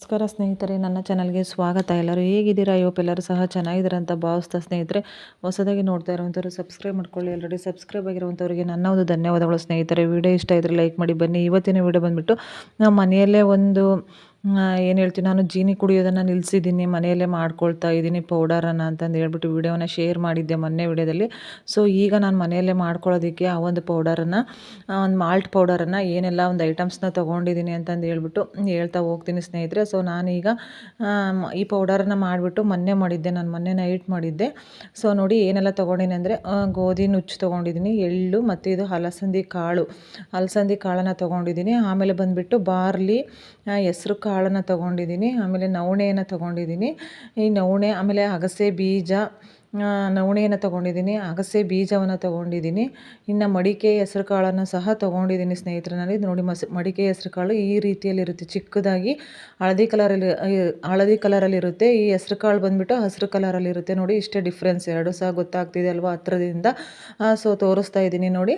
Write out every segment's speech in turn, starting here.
ನಮಸ್ಕಾರ ಸ್ನೇಹಿತರೆ, ನನ್ನ ಚಾನಲ್ಗೆ ಸ್ವಾಗತ. ಎಲ್ಲರೂ ಹೇಗಿದ್ದೀರಾ? ಎಲ್ಲರೂ ಸಹ ಚೆನ್ನಾಗಿದ್ದೀರಾ ಅಂತ ಭಾವಿಸ್ತಾ ಸ್ನೇಹಿತರೆ, ಹೊಸದಾಗಿ ನೋಡ್ತಾ ಇರೋವಂಥವ್ರು ಸಬ್ಸ್ಕ್ರೈಬ್ ಮಾಡ್ಕೊಳ್ಳಿ. ಆಲ್ರೆಡಿ ಸಬ್ಸ್ಕ್ರೈಬ್ ಆಗಿರುವಂಥವ್ರಿಗೆ ನನ್ನ ಒಂದು ಧನ್ಯವಾದಗಳು ಸ್ನೇಹಿತರೆ. ವಿಡಿಯೋ ಇಷ್ಟ ಇದ್ದರೆ ಲೈಕ್ ಮಾಡಿ. ಬನ್ನಿ, ಇವತ್ತಿನ ವಿಡಿಯೋ ಬಂದುಬಿಟ್ಟು ನಮ್ಮ ಮನೆಯಲ್ಲೇ ಒಂದು ಏನು ಹೇಳ್ತೀನಿ ನಾನು ಜೀನಿ ಕುಡಿಯೋದನ್ನು ನಿಲ್ಲಿಸಿದ್ದೀನಿ ಮನೆಯಲ್ಲೇ ಮಾಡ್ಕೊಳ್ತಾ ಇದ್ದೀನಿ ಪೌಡರನ್ನು ಅಂತಂದು ಹೇಳ್ಬಿಟ್ಟು ವಿಡಿಯೋನ ಶೇರ್ ಮಾಡಿದ್ದೆ ಮೊನ್ನೆ ವಿಡಿಯೋದಲ್ಲಿ. ಸೊ ಈಗ ನಾನು ಮನೆಯಲ್ಲೇ ಮಾಡ್ಕೊಳ್ಳೋದಕ್ಕೆ ಆ ಒಂದು ಪೌಡರನ್ನು ಒಂದು ಮಾಲ್ಟ್ ಪೌಡರನ್ನು ಏನೆಲ್ಲ ಒಂದು ಐಟಮ್ಸ್ನ ತೊಗೊಂಡಿದ್ದೀನಿ ಅಂತಂದು ಹೇಳ್ಬಿಟ್ಟು ಹೇಳ್ತಾ ಹೋಗ್ತೀನಿ ಸ್ನೇಹಿತರೆ. ಸೊ ನಾನೀಗ ಈ ಪೌಡರನ್ನು ಮಾಡಿಬಿಟ್ಟು ಮೊನ್ನೆ ಮಾಡಿದ್ದೆ, ನಾನು ಮೊನ್ನೆ ನೈಟ್ ಮಾಡಿದ್ದೆ. ಸೊ ನೋಡಿ ಏನೆಲ್ಲ ತೊಗೊಂಡಿನಿ ಅಂದರೆ ಗೋಧಿ ನುಚ್ಚು ತೊಗೊಂಡಿದ್ದೀನಿ ಎಳ್ಳು ಮತ್ತು ಇದು ಹಲಸಂದಿ ಕಾಳು. ಹಲಸಂದಿ ಕಾಳನ್ನು ತೊಗೊಂಡಿದ್ದೀನಿ ಆಮೇಲೆ ಬಂದುಬಿಟ್ಟು ಬಾರ್ಲಿ ಹೆಸ್ರು ಕಾಳನ್ನು ತೊಗೊಂಡಿದ್ದೀನಿ ಆಮೇಲೆ ನವಣೆಯನ್ನು ತೊಗೊಂಡಿದ್ದೀನಿ. ಈ ನವಣೆ ಆಮೇಲೆ ಅಗಸೆ ಬೀಜ ನವಣೆಯನ್ನು ತೊಗೊಂಡಿದ್ದೀನಿ, ಅಗಸೆ ಬೀಜವನ್ನು ತೊಗೊಂಡಿದ್ದೀನಿ, ಇನ್ನು ಮಡಿಕೆ ಹೆಸ್ರು ಕಾಳನ್ನು ಸಹ ತೊಗೊಂಡಿದ್ದೀನಿ ಸ್ನೇಹಿತರೆ ನೋಡಿ ಮಸ್, ಮಡಿಕೆ ಹೆಸ್ರು ಕಾಳು ಈ ರೀತಿಯಲ್ಲಿರುತ್ತೆ, ಚಿಕ್ಕದಾಗಿ ಹಳದಿ ಕಲರಲ್ಲಿ ಹಳದಿ ಕಲರಲ್ಲಿರುತ್ತೆ, ಈ ಹೆಸ್ರು ಕಾಳು ಬಂದುಬಿಟ್ಟು ಹಸಿರು ಕಲರಲ್ಲಿರುತ್ತೆ. ನೋಡಿ ಇಷ್ಟೇ ಡಿಫ್ರೆನ್ಸ್, ಎರಡು ಸಹ ಗೊತ್ತಾಗ್ತಿದೆ ಅಲ್ವಾ ಹತ್ರದಿಂದ? ಸೊ ತೋರಿಸ್ತಾ ಇದ್ದೀನಿ ನೋಡಿ,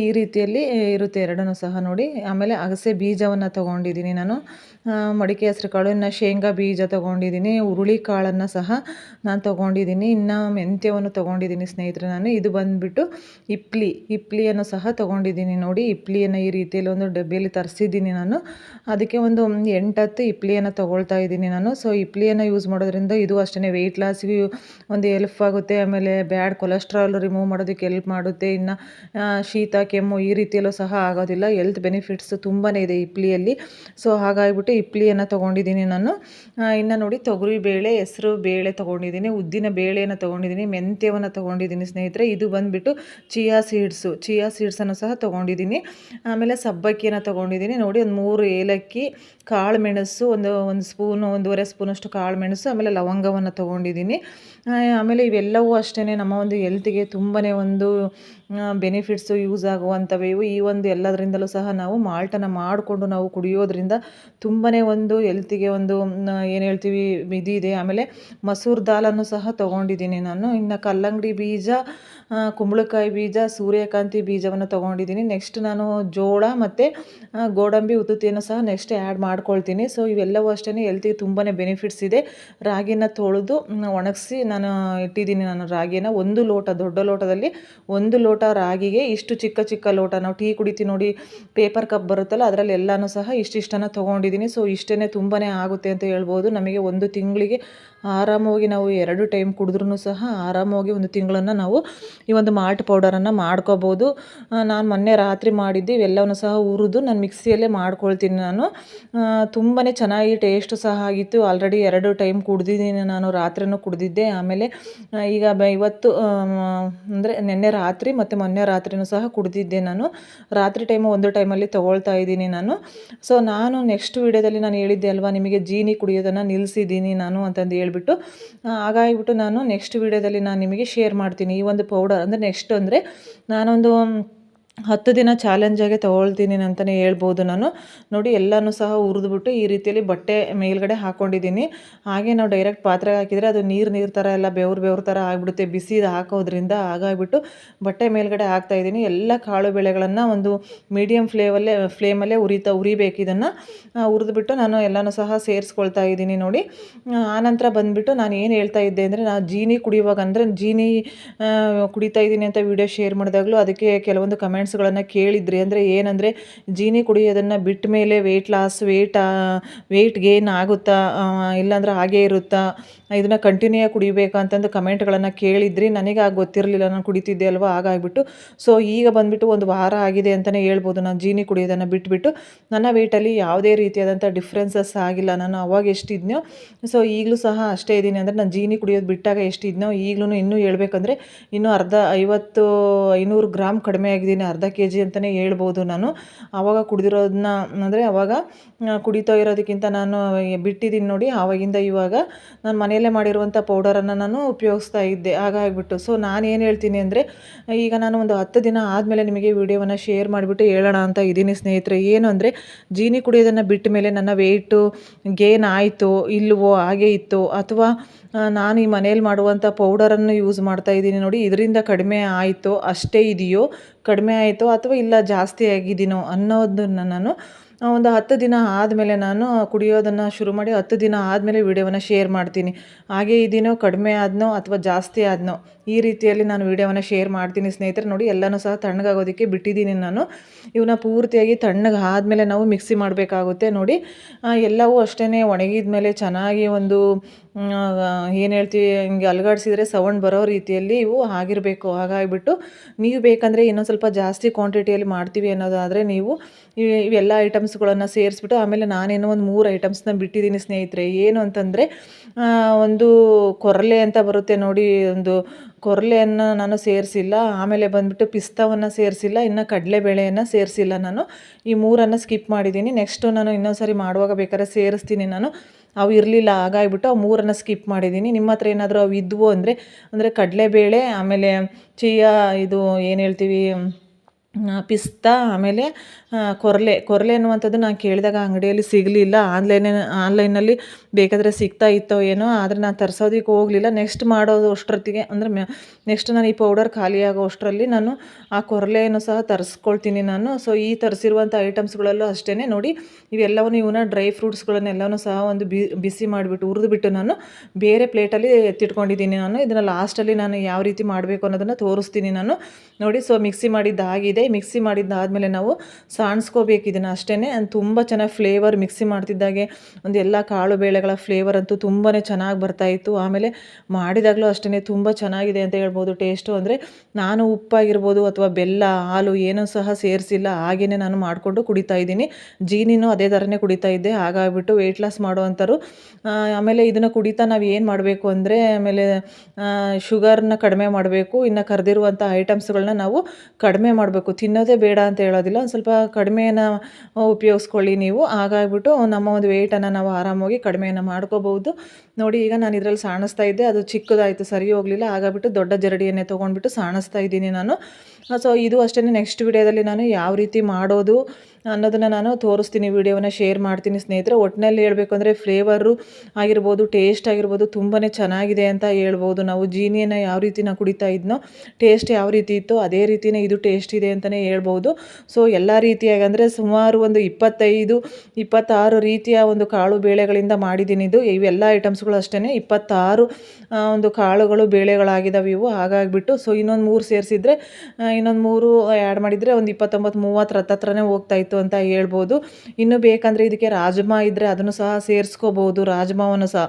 ಈ ರೀತಿಯಲ್ಲಿ ಇರುತ್ತೆ ಎರಡನ್ನೂ ಸಹ ನೋಡಿ. ಆಮೇಲೆ ಅಗಸೆ ಬೀಜವನ್ನು ತೊಗೊಂಡಿದ್ದೀನಿ ನಾನು. ಮಡಿಕೆ ಹೆಸ್ರು ಕಾಳು, ಇನ್ನು ಶೇಂಗಾ ಬೀಜ ತೊಗೊಂಡಿದ್ದೀನಿ ಹುರುಳಿ ಕಾಳನ್ನು ಸಹ ನಾನು ತೊಗೊಂಡಿದ್ದೀನಿ. ಇನ್ನು ಮೆಂತ್ಯವನ್ನು ತೊಗೊಂಡಿದ್ದೀನಿ ಸ್ನೇಹಿತರೆ ನಾನು. ಇದು ಬಂದುಬಿಟ್ಟು ಇಪ್ಲಿ. ಇಪ್ಲಿಯನ್ನು ಸಹ ತೊಗೊಂಡಿದ್ದೀನಿ ನೋಡಿ. ಇಪ್ಲಿಯನ್ನು ಈ ರೀತಿಯಲ್ಲಿ ಒಂದು ಡಬ್ಬಿಯಲ್ಲಿ ತರಿಸಿದ್ದೀನಿ ನಾನು. ಅದಕ್ಕೆ ಒಂದು ಎಂಟತ್ತು ಇಪ್ಲಿಯನ್ನು ತೊಗೊಳ್ತಾ ಇದ್ದೀನಿ ನಾನು. ಸೊ ಇಪ್ಲಿಯನ್ನು ಯೂಸ್ ಮಾಡೋದ್ರಿಂದ ಇದು ಅಷ್ಟೇ ವೆಯ್ಟ್ ಲಾಸ್ಗೆ ಒಂದು ಹೆಲ್ಪ್ ಆಗುತ್ತೆ. ಆಮೇಲೆ ಬ್ಯಾಡ್ ಕೊಲೆಸ್ಟ್ರಾಲ್ ರಿಮೂವ್ ಮಾಡೋದಕ್ಕೆ ಎಲ್ಪ್ ಮಾಡುತ್ತೆ. ಇನ್ನು ಶೀತ, ಕೆಮ್ಮು ಈ ರೀತಿಯಲ್ಲೂ ಸಹ ಆಗೋದಿಲ್ಲ. ಹೆಲ್ತ್ ಬೆನಿಫಿಟ್ಸ್ ತುಂಬಾ ಇದೆ ಇಪ್ಲಿಯಲ್ಲಿ. ಸೊ ಹಾಗಾಗಿಬಿಟ್ಟು ಇಪ್ಲಿಯನ್ನು ತೊಗೊಂಡಿದ್ದೀನಿ ನಾನು. ಇನ್ನು ನೋಡಿ ತೊಗರಿ ಬೇಳೆ ಹೆಸರು ಬೇಳೆ ತೊಗೊಂಡಿದ್ದೀನಿ. ಉದ್ದಿನ ಬೇಳೆಯನ್ನು ತೊಗೊಂಡಿದ್ದೀನಿ, ಮೆಂತ್ಯವನ್ನು ತೊಗೊಂಡಿದ್ದೀನಿ ಸ್ನೇಹಿತರೆ. ಇದು ಬಂದುಬಿಟ್ಟು ಚಿಯಾ ಸೀಡ್ಸು. ಚಿಯಾ ಸೀಡ್ಸನ್ನು ಸಹ ತೊಗೊಂಡಿದ್ದೀನಿ. ಆಮೇಲೆ ಸಬ್ಬಕ್ಕಿಯನ್ನು ತೊಗೊಂಡಿದ್ದೀನಿ. ನೋಡಿ, ಒಂದು ಮೂರು ಏಲಕ್ಕಿ ಕಾಳು ಮೆಣಸು ಒಂದು ಒಂದು ಸ್ಪೂನು, ಒಂದೂವರೆ ಸ್ಪೂನಷ್ಟು ಕಾಳು ಮೆಣಸು ಆಮೇಲೆ ಲವಂಗವನ್ನು ತೊಗೊಂಡಿದ್ದೀನಿ. ಆಮೇಲೆ ಇವೆಲ್ಲವೂ ಅಷ್ಟೇ ನಮ್ಮ ಒಂದು ಹೆಲ್ತಿಗೆ ತುಂಬನೇ ಒಂದು ಬೆನಿಫಿಟ್ಸು ಯೂಸ್ ಆಗುವಂಥವು ಇವು ಈ ಒಂದು ಎಲ್ಲದರಿಂದಲೂ ಸಹ ನಾವು ಮಾಲ್ಟನ್ನು ಮಾಡಿಕೊಂಡು ನಾವು ಕುಡಿಯೋದ್ರಿಂದ ತುಂಬಾ ಒಂದು ಹೆಲ್ತಿಗೆ ಒಂದು ಏನು ಹೇಳ್ತೀವಿ ಇದೆ. ಆಮೇಲೆ ಮಸೂರ್ ದಾಲನ್ನು ಸಹ ತೊಗೊಂಡಿದ್ದೀನಿ ನಾನು. ಇನ್ನು ಕಲ್ಲಂಗಡಿ ಬೀಜ ಕುಂಬಳಕಾಯಿ ಬೀಜ, ಸೂರ್ಯಕಾಂತಿ ಬೀಜವನ್ನು ತೊಗೊಂಡಿದ್ದೀನಿ. ನೆಕ್ಸ್ಟ್ ನಾನು ಜೋಳ ಮತ್ತು ಗೋಡಂಬಿ, ಉತ್ತುತ್ತಿಯನ್ನು ಸಹ ನೆಕ್ಸ್ಟ್ ಆ್ಯಡ್ ಮಾಡ್ಕೊಳ್ತೀನಿ. ಸೊ ಇವೆಲ್ಲವೂ ಅಷ್ಟೇ ಹೆಲ್ತಿಗೆ ತುಂಬಾ ಬೆನಿಫಿಟ್ಸ್ ಇದೆ. ರಾಗಿನ ತೊಳೆದು ಒಣಗಿಸಿ ನಾನು ಇಟ್ಟಿದ್ದೀನಿ ನಾನು ರಾಗಿನ ಒಂದು ಲೋಟ, ದೊಡ್ಡ ಲೋಟದಲ್ಲಿ ಒಂದು ಲೋಟ ರಾಗಿಗೆ ಇಷ್ಟು ಚಿಕ್ಕ ಚಿಕ್ಕ ಲೋಟ. ನಾವು ಟೀ ಕುಡಿತೀವಿ ನೋಡಿ, ಪೇಪರ್ ಕಪ್ ಬರುತ್ತಲ್ಲ, ಅದರಲ್ಲಿ ಎಲ್ಲನೂ ಸಹ ಇಷ್ಟಿಷ್ಟನ್ನು ತೊಗೊಂಡಿದ್ದೀನಿ ಸೊ ಇಷ್ಟೇ ತುಂಬಾ ಆಗುತ್ತೆ ಅಂತ ಹೇಳ್ಬೋದು. ನಮಗೆ ಒಂದು ತಿಂಗಳಿಗೆ ಆರಾಮವಾಗಿ ನಾವು ಎರಡು ಟೈಮ್ ಕುಡಿದ್ರೂ ಸಹ ಆರಾಮವಾಗಿ ಒಂದು ತಿಂಗಳನ್ನು ನಾವು ಈ ಒಂದು ಮಾಲ್ಟ್ ಪೌಡರನ್ನು ಮಾಡ್ಕೋಬೋದು. ನಾನು ಮೊನ್ನೆ ರಾತ್ರಿ ಮಾಡಿದ್ದು, ಇವೆಲ್ಲವನ್ನು ಸಹ ಹುರಿದು ನಾನು ಮಿಕ್ಸಿಯಲ್ಲೇ ಮಾಡ್ಕೊಳ್ತೀನಿ ನಾನು. ತುಂಬಾ ಚೆನ್ನಾಗಿ ಟೇಸ್ಟು ಸಹ ಆಗಿತ್ತು. ಆಲ್ರೆಡಿ ಎರಡು ಟೈಮ್ ಕುಡ್ದಿದ್ದೀನಿ ನಾನು, ರಾತ್ರಿನೂ ಕುಡಿದಿದ್ದೆ. ಆಮೇಲೆ ಈಗ ಇವತ್ತು ಅಂದರೆ ನಿನ್ನೆ ರಾತ್ರಿ ಮತ್ತು ಮೊನ್ನೆ ರಾತ್ರಿನೂ ಸಹ ಕುಡಿದಿದ್ದೆ ನಾನು. ರಾತ್ರಿ ಟೈಮು ಒಂದು ಟೈಮಲ್ಲಿ ತೊಗೊಳ್ತಾ ಇದ್ದೀನಿ ನಾನು. ಸೊ ನಾನು ನೆಕ್ಸ್ಟ್ ವೀಡಿಯೋದಲ್ಲಿ ನಾನು ಹೇಳಿದ್ದೆ ಅಲ್ವಾ, ನಿಮಗೆ ಜೀನಿ ಕುಡಿಯೋದನ್ನು ನಿಲ್ಲಿಸಿದ್ದೀನಿ ನಾನು ಅಂತಂದು ಹೇಳ್ಬಿಟ್ಟು. ಹಾಗಾಗಿಬಿಟ್ಟು ನಾನು ನೆಕ್ಸ್ಟ್ ವೀಡಿಯೋದಲ್ಲಿ ನಾನು ನಿಮಗೆ ಶೇರ್ ಮಾಡ್ತೀನಿ. ಈ ಒಂದು ಪೌಡರ್ ಅಂದರೆ ನೆಕ್ಸ್ಟ್ ಅಂದರೆ ನಾನೊಂದು ಹತ್ತು ದಿನ ಚಾಲೆಂಜಾಗೆ ತೊಗೊಳ್ತೀನಿ ಅಂತಲೇ ಹೇಳ್ಬೋದು ನಾನು. ನೋಡಿ, ಎಲ್ಲನೂ ಸಹ ಹುರಿದ್ಬಿಟ್ಟು ಈ ರೀತಿಯಲ್ಲಿ ಬಟ್ಟೆ ಮೇಲ್ಗಡೆ ಹಾಕ್ಕೊಂಡಿದ್ದೀನಿ ಹಾಗೆ ನಾವು ಡೈರೆಕ್ಟ್ ಪಾತ್ರೆಗೆ ಹಾಕಿದರೆ ಅದು ನೀರು ನೀರು ಥರ ಎಲ್ಲ ಬೆವ್ರು ಬೆವ್ರ ಥರ ಆಗಿಬಿಡುತ್ತೆ. ಬಿಸಿ ಹಾಕೋದ್ರಿಂದ ಹಾಗಾಗಿಬಿಟ್ಟು ಬಟ್ಟೆ ಮೇಲ್ಗಡೆ ಹಾಕ್ತಾಯಿದ್ದೀನಿ ಎಲ್ಲ ಕಾಳು ಬೆಳೆಗಳನ್ನು ಒಂದು ಮೀಡಿಯಮ್ ಫ್ಲೇವಲ್ಲೇ ಫ್ಲೇಮಲ್ಲೇ ಉರಿತಾ, ಉರಿಬೇಕು ಇದನ್ನು. ಹುರಿದ್ಬಿಟ್ಟು ನಾನು ಎಲ್ಲನೂ ಸಹ ಸೇರಿಸ್ಕೊಳ್ತಾ ಇದ್ದೀನಿ ನೋಡಿ. ಆನಂತರ ಬಂದುಬಿಟ್ಟು ನಾನು ಏನು ಹೇಳ್ತಾ ಇದ್ದೆ ಅಂದರೆ ನಾನು ಜೀನಿ ಕುಡಿಯುವಾಗ ಅಂದರೆ ಜೀನಿ ಕುಡಿತಾ ಇದ್ದೀನಿ ಅಂತ ವಿಡಿಯೋ ಶೇರ್ ಮಾಡಿದಾಗಲೂ ಅದಕ್ಕೆ ಕೆಲವೊಂದು ಕಮೆಂಟ್ಸ್ ಕಮೆಂಟ್ಸ್ಗಳನ್ನು ಕೇಳಿದ್ರಿ ಅಂದರೆ ಏನಂದರೆ, ಜೀನಿ ಕುಡಿಯೋದನ್ನು ಬಿಟ್ಟ ಮೇಲೆ weight loss weight weight gain ಆಗುತ್ತಾ? ಇಲ್ಲಾಂದ್ರೆ ಹಾಗೇ ಇರುತ್ತಾ? ಇದನ್ನು ಕಂಟಿನ್ಯೂ ಆಗಿ ಕುಡಿಬೇಕಾ ಅಂತಂದು ಕಮೆಂಟ್ಗಳನ್ನು ಕೇಳಿದ್ರಿ. ನನಗೆ ಆಗ ಗೊತ್ತಿರಲಿಲ್ಲ, ನಾನು ಕುಡಿತಿದ್ದೆ ಅಲ್ವಾ? ಹಾಗಾಗಿಬಿಟ್ಟು. ಸೊ ಈಗ ಬಂದುಬಿಟ್ಟು ಒಂದು ವಾರ ಆಗಿದೆ ಅಂತಲೇ ಹೇಳ್ಬೋದು. ನಾನು ಜೀನಿ ಕುಡಿಯೋದನ್ನು ಬಿಟ್ಬಿಟ್ಟು, ನನ್ನ ವೆಯ್ಟಲ್ಲಿ ಯಾವುದೇ ರೀತಿಯಾದಂಥ ಡಿಫ್ರೆನ್ಸಸ್ ಆಗಿಲ್ಲ. ನಾನು ಅವಾಗ ಎಷ್ಟಿದ್ನೋ ಸೊ ಈಗಲೂ ಸಹ ಅಷ್ಟೇ ಇದ್ದೀನಿ. ಅಂದರೆ ನಾನು ಜೀನಿ ಕುಡಿಯೋದು ಬಿಟ್ಟಾಗ ಎಷ್ಟಿದ್ನೋ ಈಗಲೂ ಇನ್ನೂ ಹೇಳ್ಬೇಕಂದ್ರೆ, ಇನ್ನೂ ಅರ್ಧ ಐವತ್ತು ಐನೂರು ಗ್ರಾಮ್ ಕಡಿಮೆ ಆಗಿದ್ದೀನಿ. ಅರ್ಧ ಕೆ ಜಿ ಅಂತಲೇ ಹೇಳ್ಬೋದು ನಾನು. ಆವಾಗ ಕುಡಿದಿರೋದನ್ನ ಅಂದರೆ ಆವಾಗ ಕುಡಿತಾ ಇರೋದಕ್ಕಿಂತ ನಾನು ಬಿಟ್ಟಿದ್ದೀನಿ ನೋಡಿ, ಆವಾಗಿಂದ ಇವಾಗ ನಾನು ಮನೆಯಲ್ಲೇ ಮಾಡಿರುವಂಥ ಪೌಡರನ್ನು ನಾನು ಉಪಯೋಗಿಸ್ತಾ ಇದ್ದೆ. ಹಾಗಾಗಿಬಿಟ್ಟು ಸೊ ನಾನು ಏನು ಹೇಳ್ತೀನಿ ಅಂದರೆ, ಈಗ ನಾನು ಒಂದು ಹತ್ತು ದಿನ ಆದಮೇಲೆ ನಿಮಗೆ ವಿಡಿಯೋವನ್ನು ಶೇರ್ ಮಾಡಿಬಿಟ್ಟು ಹೇಳೋಣ ಅಂತ ಇದ್ದೀನಿ ಸ್ನೇಹಿತರೆ. ಏನು ಅಂದರೆ, ಜೀನಿ ಕುಡಿಯೋದನ್ನು ಬಿಟ್ಟ ಮೇಲೆ ನನ್ನ ವೆಯ್ಟು ಗೇನ್ ಆಯಿತು ಇಲ್ಲವೋ ಹಾಗೆ ಇತ್ತು, ಅಥವಾ ನಾನು ಈ ಮನೇಲಿ ಮಾಡುವಂಥ ಪೌಡರನ್ನು ಯೂಸ್ ಮಾಡ್ತಾ ಇದ್ದೀನಿ ನೋಡಿ. ಇದರಿಂದ ಕಡಿಮೆ ಆಯಿತೋ, ಅಷ್ಟೇ ಇದೆಯೋ, ಕಡಿಮೆ ಆಯಿತೋ ಅಥವಾ ಇಲ್ಲ ಜಾಸ್ತಿ ಆಗಿದ್ದೀನೋ ಅನ್ನೋದನ್ನು ನಾನು ಒಂದು ಹತ್ತು ದಿನ ಆದಮೇಲೆ ನಾನು ಕುಡಿಯೋದನ್ನು ಶುರು ಮಾಡಿ ಹತ್ತು ದಿನ ಆದಮೇಲೆ ವೀಡಿಯೋವನ್ನು ಶೇರ್ ಮಾಡ್ತೀನಿ. ಹಾಗೆ ಇದೀನೋ, ಕಡಿಮೆ ಆದನೋ ಅಥವಾ ಜಾಸ್ತಿ ಆದನೋ ಈ ರೀತಿಯಲ್ಲಿ ನಾನು ವೀಡಿಯೋವನ್ನು ಶೇರ್ ಮಾಡ್ತೀನಿ ಸ್ನೇಹಿತರೆ. ನೋಡಿ, ಎಲ್ಲನೂ ಸಹ ತಣ್ಣಗಾಗೋದಕ್ಕೆ ಬಿಟ್ಟಿದ್ದೀನಿ ನಾನು. ಇವನ್ನ ಪೂರ್ತಿಯಾಗಿ ತಣ್ಣಗೆ ಆದಮೇಲೆ ನಾವು ಮಿಕ್ಸಿ ಮಾಡಬೇಕಾಗುತ್ತೆ. ನೋಡಿ ಎಲ್ಲವೂ ಅಷ್ಟೇ ಒಣಗಿದ ಮೇಲೆ ಚೆನ್ನಾಗಿ ಒಂದು ಏನು ಹೇಳ್ತೀವಿ, ಹಿಂಗೆ ಅಲುಗಾಡ್ಸಿದ್ರೆ ಸೌಂಡ್ ಬರೋ ರೀತಿಯಲ್ಲಿ ಇವು ಆಗಿರಬೇಕು. ಹಾಗಾಗಿಬಿಟ್ಟು ನೀವು ಬೇಕಂದರೆ ಇನ್ನೊಂದು ಸ್ವಲ್ಪ ಜಾಸ್ತಿ ಕ್ವಾಂಟಿಟಿಯಲ್ಲಿ ಮಾಡ್ತೀವಿ ಅನ್ನೋದಾದರೆ ನೀವು ಇವ್- ಇವೆಲ್ಲ ಐಟಮ್ಸ್ಗಳನ್ನು ಸೇರಿಸ್ಬಿಟ್ಟು ಆಮೇಲೆ ನಾನೇನೋ ಒಂದು ಮೂರು ಐಟಮ್ಸ್ನ ಬಿಟ್ಟಿದ್ದೀನಿ ಸ್ನೇಹಿತರೆ. ಏನು ಅಂತಂದರೆ ಒಂದು ಕೊರಲೆ ಅಂತ ಬರುತ್ತೆ ನೋಡಿ, ಒಂದು ಕೊರಲೆಯನ್ನು ನಾನು ಸೇರಿಸಿಲ್ಲ ಆಮೇಲೆ ಬಂದುಬಿಟ್ಟು ಪಿಸ್ತಾವನ್ನು ಸೇರಿಸಿಲ್ಲ ಇನ್ನು ಕಡಲೆಬೇಳೆಯನ್ನು ಸೇರಿಸಿಲ್ಲ ನಾನು. ಈ ಮೂರನ್ನು ಸ್ಕಿಪ್ ಮಾಡಿದ್ದೀನಿ. ನೆಕ್ಸ್ಟು ನಾನು ಇನ್ನೊಂದು ಸಾರಿ ಮಾಡುವಾಗ ಬೇಕಾದ್ರೆ ಸೇರಿಸ್ತೀನಿ ನಾನು. ಅವು ಇರಲಿಲ್ಲ ಹಾಗಾಗಿಬಿಟ್ಟು ಅವು ಮೂರನ್ನು ಸ್ಕಿಪ್ ಮಾಡಿದ್ದೀನಿ. ನಿಮ್ಮ ಹತ್ರ ಏನಾದರೂ ಅವು ಇದ್ವು ಅಂದರೆ ಅಂದರೆ ಕಡಲೆಬೇಳೆ ಆಮೇಲೆ ಚಿಯಾ ಇದು ಏನು ಹೇಳ್ತೀವಿ ಆ, ಪಿಸ್ತಾ, ಆಮೇಲೆ ಕೊರಲೆ. ಕೊರಲೆ ಅನ್ನುವಂಥದ್ದು ನಾನು ಕೇಳಿದಾಗ ಅಂಗಡಿಯಲ್ಲಿ ಸಿಗಲಿಲ್ಲ. ಆನ್ಲೈನ್ ಆನ್ಲೈನಲ್ಲಿ ಬೇಕಾದರೆ ಸಿಗ್ತಾ ಇತ್ತೋ ಏನೋ, ಆದರೆ ನಾನು ತರಿಸೋದಕ್ಕೆ ಹೋಗಲಿಲ್ಲ. ನೆಕ್ಸ್ಟ್ ಮಾಡೋದು ಅಷ್ಟೊತ್ತಿಗೆ, ಅಂದರೆ ನೆಕ್ಸ್ಟ್ ನಾನು ಈ ಪೌಡರ್ ಖಾಲಿ ಆಗೋ ಅಷ್ಟರಲ್ಲಿ ನಾನು ಆ ಕೊರಲೆಯನ್ನು ಸಹ ತರಿಸ್ಕೊಳ್ತೀನಿ ನಾನು. ಸೊ ಈ ತರಿಸಿರುವಂಥ ಐಟಮ್ಸ್ಗಳಲ್ಲೂ ಅಷ್ಟೇ ನೋಡಿ, ಇವೆಲ್ಲವನ್ನು ಇವನ್ನ ಡ್ರೈ ಫ್ರೂಟ್ಸ್ಗಳನ್ನೆಲ್ಲವೂ ಸಹ ಒಂದು ಬಿಸಿ ಮಾಡಿಬಿಟ್ಟು, ಹುರಿದುಬಿಟ್ಟು ನಾನು ಬೇರೆ ಪ್ಲೇಟಲ್ಲಿ ಎತ್ತಿಟ್ಕೊಂಡಿದ್ದೀನಿ ನಾನು. ಇದನ್ನು ಲಾಸ್ಟಲ್ಲಿ ನಾನು ಯಾವ ರೀತಿ ಮಾಡಬೇಕು ಅನ್ನೋದನ್ನು ತೋರಿಸ್ತೀನಿ ನಾನು. ನೋಡಿ ಸೊ ಮಿಕ್ಸಿ ಮಾಡಿದ್ದಾಗಿದೆ. ಮಿಕ್ಸಿ ಮಾಡಿದ್ದಾದಮೇಲೆ ನಾವು ಸಾಣಿಸ್ಕೋಬೇಕು ಇದನ್ನು ಅಷ್ಟೇ ತುಂಬ ಚೆನ್ನಾಗಿ ಫ್ಲೇವರ್ ಮಿಕ್ಸಿ ಮಾಡ್ತಿದ್ದಾಗೆ. ಒಂದು ಎಲ್ಲ ಕಾಳು ಬೇಳೆಗಳ ಫ್ಲೇವರ್ ಅಂತೂ ತುಂಬಾ ಚೆನ್ನಾಗಿ ಬರ್ತಾಯಿತ್ತು ಆಮೇಲೆ ಮಾಡಿದಾಗಲೂ ಅಷ್ಟೇ ತುಂಬ ಚೆನ್ನಾಗಿದೆ ಅಂತ ಹೇಳ್ಬೋದು. ಟೇಸ್ಟು ಅಂದರೆ ನಾನು ಉಪ್ಪಾಗಿರ್ಬೋದು ಅಥವಾ ಬೆಲ್ಲ, ಹಾಲು ಏನೂ ಸಹ ಸೇರಿಸಿಲ್ಲ. ಹಾಗೇ ನಾನು ಮಾಡಿಕೊಂಡು ಕುಡಿತಾ ಇದ್ದೀನಿ. ಜೀನಿನೂ ಅದೇ ಥರನೇ ಕುಡಿತಾ ಇದ್ದೆ. ಹಾಗಾಗಿಬಿಟ್ಟು ವೆಯ್ಟ್ ಲಾಸ್ ಮಾಡುವಂಥರು ಆಮೇಲೆ ಇದನ್ನು ಕುಡಿತಾ ನಾವು ಏನು ಮಾಡಬೇಕು ಅಂದರೆ, ಆಮೇಲೆ ಶುಗರ್ನ ಕಡಿಮೆ ಮಾಡಬೇಕು. ಇನ್ನು ಕರೆದಿರುವಂಥ ಐಟಮ್ಸ್ಗಳನ್ನ ನಾವು ಕಡಿಮೆ ಮಾಡಬೇಕು. ತಿನ್ನೋದೇ ಬೇಡ ಅಂತ ಹೇಳೋದಿಲ್ಲ. ಒಂದು ಸ್ವಲ್ಪ ಕಡಿಮೆನ ಉಪಯೋಗಿಸ್ಕೊಳ್ಳಿ ನೀವು. ಹಾಗಾಗ್ಬಿಟ್ಟು ನಮ್ಮ ಒಂದು ವೆಯ್ಟನ್ನು ನಾವು ಆರಾಮಾಗಿ ಕಡಿಮೆಯನ್ನು ಮಾಡ್ಕೋಬಹುದು. ನೋಡಿ, ಈಗ ನಾನು ಇದರಲ್ಲಿ ಸಾಣಿಸ್ತಾ ಇದ್ದೆ. ಅದು ಚಿಕ್ಕದಾಯಿತು, ಸರಿ ಹೋಗಲಿಲ್ಲ. ಹಾಗಾಗ್ಬಿಟ್ಟು ದೊಡ್ಡ ಜರಡಿಯನ್ನೇ ತೊಗೊಂಡ್ಬಿಟ್ಟು ಸಾಣಿಸ್ತಾ ಇದ್ದೀನಿ ನಾನು. ಸೊ ಇದು ಅಷ್ಟೇ ನೆಕ್ಸ್ಟ್ ವಿಡಿಯೋದಲ್ಲಿ ನಾನು ಯಾವ ರೀತಿ ಮಾಡೋದು ಅನ್ನೋದನ್ನು ನಾನು ತೋರಿಸ್ತೀನಿ, ವಿಡಿಯೋವನ್ನು ಶೇರ್ ಮಾಡ್ತೀನಿ ಸ್ನೇಹಿತರೆ. ಒಟ್ಟಿನಲ್ಲಿ ಹೇಳಬೇಕು ಅಂದರೆ ಫ್ಲೇವರು ಆಗಿರ್ಬೋದು, ಟೇಸ್ಟ್ ಆಗಿರ್ಬೋದು ತುಂಬಾ ಚೆನ್ನಾಗಿದೆ ಅಂತ ಹೇಳ್ಬೋದು. ನಾವು ಜೀನಿಯನ್ನು ಯಾವ ರೀತಿ ನಾವು ಕುಡಿತಾ ಇದ್ನೋ, ಟೇಸ್ಟ್ ಯಾವ ರೀತಿ ಇತ್ತು ಅದೇ ರೀತಿಯೇ ಇದು ಟೇಸ್ಟ್ ಇದೆ ಅಂತಲೇ ಹೇಳ್ಬೋದು. ಸೊ, ಎಲ್ಲ ರೀತಿಯಾಗಿ ಅಂದರೆ ಸುಮಾರು ಒಂದು ಇಪ್ಪತ್ತೈದು, ಇಪ್ಪತ್ತಾರು ರೀತಿಯ ಒಂದು ಕಾಳು ಬೇಳೆಗಳಿಂದ ಮಾಡಿದ್ದೀನಿ ಇದು. ಇವೆಲ್ಲ ಐಟಮ್ಸ್ಗಳು ಅಷ್ಟೇ ಇಪ್ಪತ್ತಾರು ಒಂದು ಕಾಳುಗಳು ಬೇಳೆಗಳಾಗಿದ್ದಾವೆ ಇವು. ಹಾಗಾಗಿಬಿಟ್ಟು, ಸೊ, ಇನ್ನೊಂದು ಮೂರು ಸೇರಿಸಿದ್ರೆ ಇನ್ನೊಂದು ಮೂರು ಆ್ಯಡ್ ಮಾಡಿದರೆ ಒಂದು ಇಪ್ಪತ್ತೊಂಬತ್ತು ಮೂವತ್ತರ ಹತ್ತತ್ರನೇ ಹೋಗ್ತಾ ಇತ್ತು ಅಂತ ಹೇಳ್ಬೋದು. ಇನ್ನು ಬೇಕಂದರೆ ಇದಕ್ಕೆ ರಾಜ್ಮಾ ಇದ್ದರೆ ಅದನ್ನು ಸಹ ಸೇರಿಸ್ಕೋಬೋದು. ರಾಜ್ಮಾವನ್ನು ಸಹ.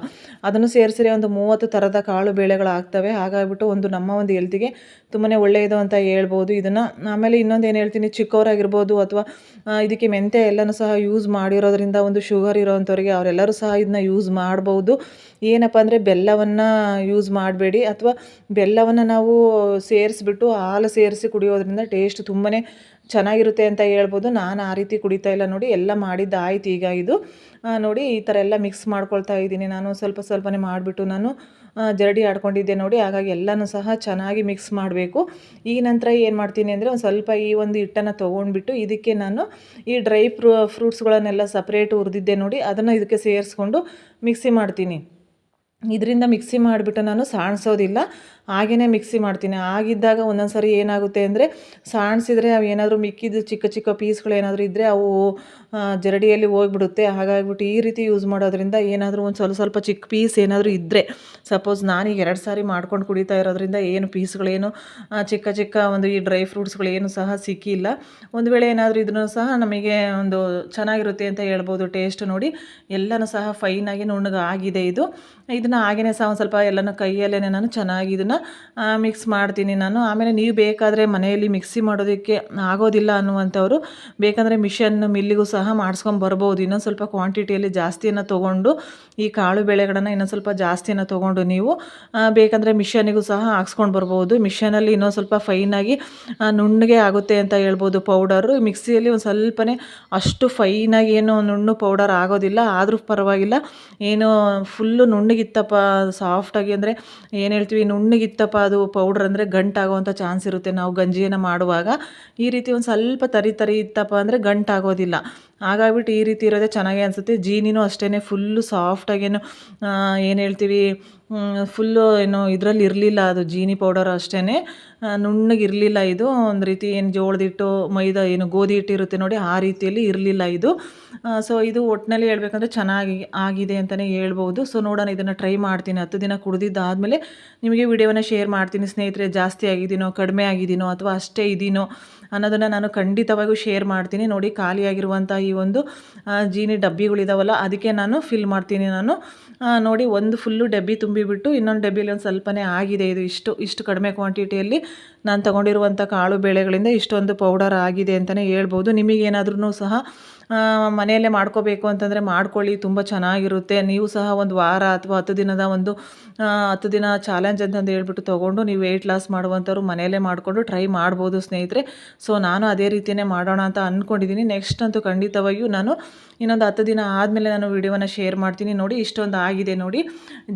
ಅದನ್ನು ಸೇರಿಸಿದ್ರೆ ಒಂದು ಮೂವತ್ತು ಥರದ ಕಾಳು ಬೇಳೆಗಳಾಗ್ತವೆ ಹಾಗಾಗ್ಬಿಟ್ಟು ಒಂದು ನಮ್ಮ ಒಂದು ಹೆಲ್ತಿಗೆ ತುಂಬಾ ಒಳ್ಳೆಯದು ಅಂತ ಹೇಳ್ಬೋದು. ಇದನ್ನು ಆಮೇಲೆ ಇನ್ನೊಂದು ಏನು ಹೇಳ್ತೀನಿ ಚಿಕ್ಕವರಾಗಿರ್ಬೋದು ಅಥವಾ ಇದಕ್ಕೆ ಮೆಂತ್ಯ ಎಲ್ಲನೂ ಸಹ ಯೂಸ್ ಮಾಡಿರೋದ್ರಿಂದ ಒಂದು ಶುಗರ್ ಇರೋವಂಥವ್ರಿಗೆ ಅವರೆಲ್ಲರೂ ಸಹ ಇದನ್ನ ಯೂಸ್ ಮಾಡ್ಬೋದು. ಏನಪ್ಪ ಅಂದರೆ ಬೆಲ್ಲವನ್ನು ಯೂಸ್ ಮಾಡಬೇಡಿ. ಅಥವಾ ಬೆಲ್ಲವನ್ನು ನಾವು ಸೇರಿಸ್ಬಿಟ್ಟು ಹಾಲು ಸೇರಿಸಿ ಕುಡಿಯೋದ್ರಿಂದ ಟೇಸ್ಟ್ ತುಂಬಾ ಚೆನ್ನಾಗಿರುತ್ತೆ ಅಂತ ಹೇಳ್ಬೋದು. ನಾನು ಆ ರೀತಿ ಕುಡಿತಾ ಇಲ್ಲ ನೋಡಿ, ಎಲ್ಲ ಮಾಡಿದ್ದು ಆಯ್ತು. ಈಗ ಇದು ನೋಡಿ ಈ ಥರ ಎಲ್ಲ ಮಿಕ್ಸ್ ಮಾಡ್ಕೊಳ್ತಾ ಇದ್ದೀನಿ. ನಾನು ಸ್ವಲ್ಪ ಸ್ವಲ್ಪನೇ ಮಾಡಿಬಿಟ್ಟು ನಾನು ಜರಡಿ ಆಡ್ಕೊಂಡಿದ್ದೆ ನೋಡಿ. ಹಾಗಾಗಿ ಎಲ್ಲನೂ ಸಹ ಚೆನ್ನಾಗಿ ಮಿಕ್ಸ್ ಮಾಡಬೇಕು. ಈ ನಂತರ ಏನು ಮಾಡ್ತೀನಿ ಅಂದರೆ ಒಂದು ಸ್ವಲ್ಪ ಈ ಒಂದು ಹಿಟ್ಟನ್ನು ತೊಗೊಂಡ್ಬಿಟ್ಟು ಇದಕ್ಕೆ ನಾನು ಈ ಡ್ರೈ ಫ್ರೂ ಫ್ರೂಟ್ಸ್ಗಳನ್ನೆಲ್ಲ ಸಪ್ರೇಟ್ ಹುರಿದಿದ್ದೆ ನೋಡಿ. ಅದನ್ನು ಇದಕ್ಕೆ ಸೇರಿಸ್ಕೊಂಡು ಮಿಕ್ಸಿ ಮಾಡ್ತೀನಿ. ಇದರಿಂದ ಮಿಕ್ಸಿ ಮಾಡಿಬಿಟ್ಟು ನಾನು ಸಾಣಿಸೋದಿಲ್ಲ. ಹಾಗೇ ಮಿಕ್ಸಿ ಮಾಡ್ತೀನಿ. ಆಗಿದ್ದಾಗ ಒಂದೊಂದು ಸರಿ ಏನಾಗುತ್ತೆ ಅಂದರೆ ಸಾಣಿಸಿದ್ರೆ ಅವು ಏನಾದರೂ ಮಿಕ್ಕಿದ್ದು ಚಿಕ್ಕ ಚಿಕ್ಕ ಪೀಸ್ಗಳು ಏನಾದರೂ ಇದ್ದರೆ ಅವು ಜರಡಿಯಲ್ಲಿ ಹೋಗ್ಬಿಡುತ್ತೆ. ಹಾಗಾಗ್ಬಿಟ್ಟು ಈ ರೀತಿ ಯೂಸ್ ಮಾಡೋದ್ರಿಂದ ಏನಾದರೂ ಒಂದು ಸ್ವಲ್ಪ ಸ್ವಲ್ಪ ಚಿಕ್ಕ ಪೀಸ್ ಏನಾದರೂ ಇದ್ದರೆ ಸಪೋಸ್ ನಾನೀಗ ಎರಡು ಸಾರಿ ಮಾಡ್ಕೊಂಡು ಕುಡಿತಾ ಇರೋದ್ರಿಂದ ಏನು ಪೀಸ್ಗಳೇನು ಚಿಕ್ಕ ಚಿಕ್ಕ ಒಂದು ಈ ಡ್ರೈ ಫ್ರೂಟ್ಸ್ಗಳೇನು ಸಹ ಸಿಕ್ಕಿಲ್ಲ. ಒಂದು ವೇಳೆ ಏನಾದರೂ ಇದನ್ನು ಸಹ ನಮಗೆ ಒಂದು ಚೆನ್ನಾಗಿರುತ್ತೆ ಅಂತ ಹೇಳ್ಬೋದು. ಟೇಸ್ಟ್ ನೋಡಿ, ಎಲ್ಲನೂ ಸಹ ಫೈನಾಗಿ ನುಣ್ಣಗೆ ಆಗಿದೆ ಇದು. ಇದನ್ನು ಹಾಗೇ ಸಹ ಒಂದು ಸ್ವಲ್ಪ ಎಲ್ಲನೂ ಕೈಯಲ್ಲೇ ನಾನು ಚೆನ್ನಾಗಿ ಇದನ್ನು ಮಿಕ್ಸ್ ಮಾಡ್ತೀನಿ ನಾನು. ಆಮೇಲೆ ನೀವು ಬೇಕಾದರೆ ಮನೆಯಲ್ಲಿ ಮಿಕ್ಸಿ ಮಾಡೋದಕ್ಕೆ ಆಗೋದಿಲ್ಲ ಅನ್ನುವಂಥವ್ರು ಬೇಕಂದರೆ ಮಿಷನ್ ಮಿಲ್ಲಿಗೂ ಸಹ ಮಾಡಿಸ್ಕೊಂಡು ಬರ್ಬೋದು. ಇನ್ನೊಂದು ಸ್ವಲ್ಪ ಕ್ವಾಂಟಿಟಿಯಲ್ಲಿ ಜಾಸ್ತಿಯನ್ನು ತೊಗೊಂಡು, ಈ ಕಾಳು ಬೆಳೆಗಳನ್ನು ಇನ್ನೊಂದು ಸ್ವಲ್ಪ ಜಾಸ್ತಿಯನ್ನು ತೊಗೊಂಡು ನೀವು ಬೇಕಂದರೆ ಮಿಷನಿಗೂ ಸಹ ಹಾಕ್ಸ್ಕೊಂಡು ಬರ್ಬೋದು. ಮಿಷನಲ್ಲಿ ಇನ್ನೊಂದು ಸ್ವಲ್ಪ ಫೈನಾಗಿ ನುಣ್ಣಗೆ ಆಗುತ್ತೆ ಅಂತ ಹೇಳ್ಬೋದು ಪೌಡರು ಮಿಕ್ಸಿಯಲ್ಲಿ ಒಂದು ಸ್ವಲ್ಪನೇ ಅಷ್ಟು ಫೈನಾಗಿ ಏನು ನುಣ್ಣು ಪೌಡರ್ ಆಗೋದಿಲ್ಲ. ಆದರೂ ಪರವಾಗಿಲ್ಲ. ಏನು ಫುಲ್ಲು ನುಣ್ಣಗಿತ್ತಪ್ಪ ಸಾಫ್ಟಾಗಿ ಅಂದರೆ ಏನು ಹೇಳ್ತೀವಿ ನುಣ್ಣಗಿತ್ತಪ್ಪ ಅದು ಪೌಡ್ರ್ ಅಂದರೆ ಗಂಟಾಗುವಂಥ ಚಾನ್ಸ್ ಇರುತ್ತೆ. ನಾವು ಗಂಜಿಯನ್ನು ಮಾಡುವಾಗ ಈ ರೀತಿ ಒಂದು ಸ್ವಲ್ಪ ತರಿ ತರಿ ಇತ್ತಪ್ಪ ಅಂದರೆ ಗಂಟಾಗೋದಿಲ್ಲ ಹಾಗಾಗ್ಬಿಟ್ಟು ಈ ರೀತಿ ಇರೋದೇ ಚೆನ್ನಾಗಿ ಅನಿಸುತ್ತೆ. ಜೀನಿನೂ ಅಷ್ಟೇ ಫುಲ್ಲು ಸಾಫ್ಟಾಗೇನು ಏನು ಹೇಳ್ತೀವಿ ಫುಲ್ಲು ಏನು ಇದರಲ್ಲಿ ಇರಲಿಲ್ಲ ಅದು ಜೀನಿ ಪೌಡರ್ ಅಷ್ಟೇ ನುಣ್ಣಗಿರಲಿಲ್ಲ ಇದು. ಒಂದು ರೀತಿ ಏನು ಜೋಳದ ಹಿಟ್ಟು ಮೈದಾ ಏನು ಗೋಧಿ ಹಿಟ್ಟು ಇರುತ್ತೆ ನೋಡಿ, ಆ ರೀತಿಯಲ್ಲಿ ಇರಲಿಲ್ಲ ಇದು. ಸೊ ಇದು ಒಟ್ಟಿನಲ್ಲಿ ಹೇಳ್ಬೇಕಂದ್ರೆ ಚೆನ್ನಾಗಿ ಆಗಿದೆ ಅಂತಲೇ ಹೇಳ್ಬೋದು. ಸೊ ನೋಡೋಣ, ಇದನ್ನು ಟ್ರೈ ಮಾಡ್ತೀನಿ. ಹತ್ತು ದಿನ ಕುಡಿದಿದ್ದಾದಮೇಲೆ ನಿಮಗೆ ವಿಡಿಯೋನ ಶೇರ್ ಮಾಡ್ತೀನಿ. ಸ್ನೇಹಿತರೆ, ಜಾಸ್ತಿ ಆಗಿದ್ದೀನೋ, ಕಡಿಮೆ ಆಗಿದ್ದೀನೋ ಅಥವಾ ಅಷ್ಟೇ ಇದೀನೋ ಅನ್ನೋದನ್ನು ನಾನು ಖಂಡಿತವಾಗಿಯೂ ಶೇರ್ ಮಾಡ್ತೀನಿ. ನೋಡಿ ಖಾಲಿಯಾಗಿರುವಂಥ ಈ ಒಂದು ಜೀನಿ ಡಬ್ಬಿಗಳಿದಾವಲ್ಲ, ಅದಕ್ಕೆ ನಾನು ಫಿಲ್ ಮಾಡ್ತೀನಿ ನಾನು. ನೋಡಿ, ಒಂದು ಫುಲ್ಲು ಡಬ್ಬಿ ತುಂಬಿಬಿಟ್ಟು, ಇನ್ನೊಂದು ಡಬ್ಬಿಲಿ ಒಂದು ಸ್ವಲ್ಪನೇ ಆಗಿದೆ. ಇದು ಇಷ್ಟು ಇಷ್ಟು ಕಡಿಮೆ ಕ್ವಾಂಟಿಟಿಯಲ್ಲಿ ನಾನು ತೊಗೊಂಡಿರುವಂಥ ಕಾಳು ಬೇಳೆಗಳಿಂದ ಇಷ್ಟೊಂದು ಪೌಡರ್ ಆಗಿದೆ ಅಂತಲೇ ಹೇಳ್ಬೋದು. ನಿಮಗೇನಾದ್ರೂ ಸಹ ಮನೆಯಲ್ಲೇ ಮಾಡ್ಕೋಬೇಕು ಅಂತಂದರೆ ಮಾಡ್ಕೊಳ್ಳಿ, ತುಂಬ ಚೆನ್ನಾಗಿರುತ್ತೆ. ನೀವು ಸಹ ಒಂದು ವಾರ ಅಥವಾ ಹತ್ತು ದಿನದ ಒಂದು ಹತ್ತು ದಿನ ಚಾಲೆಂಜ್ ಅಂತಂದು ಹೇಳ್ಬಿಟ್ಟು ತೊಗೊಂಡು ನೀವು ವೆಯ್ಟ್ ಲಾಸ್ ಮಾಡುವಂಥವ್ರು ಮನೆಯಲ್ಲೇ ಮಾಡಿಕೊಂಡು ಟ್ರೈ ಮಾಡ್ಬೋದು ಸ್ನೇಹಿತರೆ. ಸೊ ನಾನು ಅದೇ ರೀತಿಯೇ ಮಾಡೋಣ ಅಂತ ಅಂದ್ಕೊಂಡಿದ್ದೀನಿ ನೆಕ್ಸ್ಟ್ ಅಂತೂ ಖಂಡಿತವಾಗಿಯೂ ನಾನು ಇನ್ನೊಂದು ಹತ್ತು ದಿನ ಆದಮೇಲೆ ನಾನು ವಿಡಿಯೋನ ಶೇರ್ ಮಾಡ್ತೀನಿ. ನೋಡಿ, ಇಷ್ಟೊಂದು ಆಗಿದೆ ನೋಡಿ.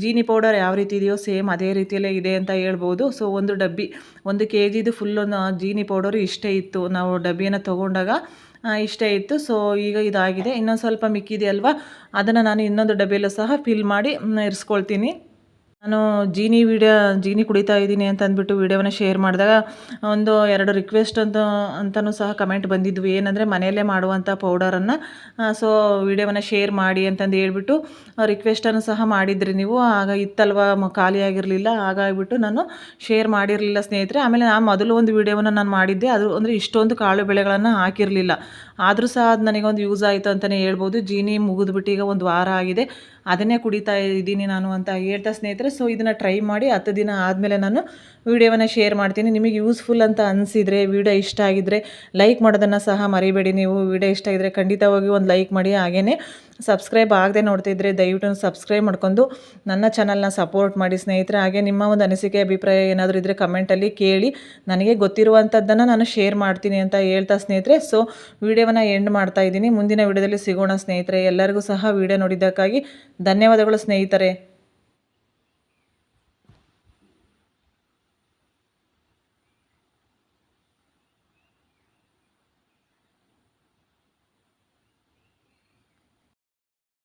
ಜೀನಿ ಪೌಡರ್ ಯಾವ ರೀತಿ ಇದೆಯೋ ಸೇಮ್ ಅದೇ ರೀತಿಯಲ್ಲೇ ಇದೆ ಅಂತ ಹೇಳ್ಬೋದು. ಸೊ ಒಂದು ಡಬ್ಬಿ, ಒಂದು ಕೆ ಜಿದು ಫುಲ್ಲು ಜೀನಿ ಪೌಡರು ಇಷ್ಟೇ ಇತ್ತು. ನಾವು ಡಬ್ಬಿಯನ್ನು ತೊಗೊಂಡಾಗ ಇಷ್ಟೇ ಇತ್ತು. ಸೊ ಈಗ ಇದಾಗಿದೆ. ಇನ್ನೊಂದು ಸ್ವಲ್ಪ ಮಿಕ್ಕಿದೆಯಲ್ವ ಅದನ್ನು ನಾನು ಇನ್ನೊಂದು ಡಬ್ಬಿಯಲ್ಲೂ ಸಹ ಫಿಲ್ ಮಾಡಿ ಇರಿಸ್ಕೊಳ್ತೀನಿ. ನಾನು ಜೀನಿ ವಿಡಿಯೋ, ಜೀನಿ ಕುಡಿತಾ ಇದ್ದೀನಿ ಅಂತ ಅಂದ್ಬಿಟ್ಟು ವೀಡಿಯೋವನ್ನು ಶೇರ್ ಮಾಡಿದಾಗ ಒಂದು ಎರಡು ರಿಕ್ವೆಸ್ಟ್ ಅಂತ ಅಂತಲೂ ಸಹ ಕಮೆಂಟ್ ಬಂದಿದ್ವು. ಏನಂದರೆ ಮನೆಯಲ್ಲೇ ಮಾಡುವಂಥ ಪೌಡರನ್ನು ಸೊ ವೀಡಿಯೋವನ್ನು ಶೇರ್ ಮಾಡಿ ಅಂತಂದು ಹೇಳ್ಬಿಟ್ಟು ರಿಕ್ವೆಸ್ಟನ್ನು ಸಹ ಮಾಡಿದ್ರಿ ನೀವು. ಆಗ ಇತ್ತಲ್ವ ಖಾಲಿಯಾಗಿರಲಿಲ್ಲ ಹಾಗಾಗಿಬಿಟ್ಟು ನಾನು ಶೇರ್ ಮಾಡಿರಲಿಲ್ಲ ಸ್ನೇಹಿತರೆ. ಆಮೇಲೆ ನಾನು ಮೊದಲು ಒಂದು ವೀಡಿಯೋವನ್ನು ನಾನು ಮಾಡಿದ್ದೆ. ಅದು ಅಂದರೆ ಇಷ್ಟೊಂದು ಕಾಳು ಬೆಳೆಗಳನ್ನು ಹಾಕಿರಲಿಲ್ಲ. ಆದರೂ ಸಹ ಅದು ನನಗೊಂದು ಯೂಸ್ ಆಯಿತು ಅಂತಲೇ ಹೇಳ್ಬೋದು. ಜೀನಿ ಮುಗಿದ್ಬಿಟ್ಟು ಈಗ ಒಂದು ವಾರ ಆಗಿದೆ. ಅದನ್ನೇ ಕುಡಿತಾ ಇದ್ದೀನಿ ನಾನು ಅಂತ ಹೇಳ್ತಾ ಸ್ನೇಹಿತರೆ ಸೊ ಇದನ್ನು ಟ್ರೈ ಮಾಡಿ ಹತ್ತು ದಿನ ಆದಮೇಲೆ ನಾನು ವಿಡಿಯೋವನ್ನು ಶೇರ್ ಮಾಡ್ತೀನಿ. ನಿಮಗೆ ಯೂಸ್ಫುಲ್ ಅಂತ ಅನಿಸಿದರೆ, ವಿಡಿಯೋ ಇಷ್ಟ ಆಗಿದ್ದರೆ ಲೈಕ್ ಮಾಡೋದನ್ನು ಸಹ ಮರಿಬೇಡಿ. ನೀವು ವಿಡಿಯೋ ಇಷ್ಟ ಆಗಿದ್ದರೆ ಖಂಡಿತವಾಗಿ ಒಂದು ಲೈಕ್ ಮಾಡಿ. ಹಾಗೇ ಸಬ್ಸ್ಕ್ರೈಬ್ ಆಗದೆ ನೋಡ್ತಿದ್ರೆ ದಯವಿಟ್ಟು ಸಬ್ಸ್ಕ್ರೈಬ್ ಮಾಡ್ಕೊಂಡು ನನ್ನ ಚಾನಲ್ನ ಸಪೋರ್ಟ್ ಮಾಡಿ ಸ್ನೇಹಿತರೆ. ಹಾಗೆ ನಿಮ್ಮ ಒಂದು ಅನಿಸಿಕೆ, ಅಭಿಪ್ರಾಯ ಏನಾದರೂ ಇದ್ದರೆ ಕಮೆಂಟಲ್ಲಿ ಕೇಳಿ. ನನಗೆ ಗೊತ್ತಿರುವಂಥದ್ದನ್ನು ನಾನು ಶೇರ್ ಮಾಡ್ತೀನಿ ಅಂತ ಹೇಳ್ತಾ ಸ್ನೇಹಿತರೆ. ಸೊ ವಿಡಿಯೋವನ್ನು ಎಂಡ್ ಮಾಡ್ತಾ ಇದ್ದೀನಿ. ಮುಂದಿನ ವಿಡಿಯೋದಲ್ಲಿ ಸಿಗೋಣ ಸ್ನೇಹಿತರೆ. ಎಲ್ಲರಿಗೂ ಸಹ ವಿಡಿಯೋ ನೋಡಿದ್ದಕ್ಕಾಗಿ ಧನ್ಯವಾದಗಳು ಸ್ನೇಹಿತರೆ.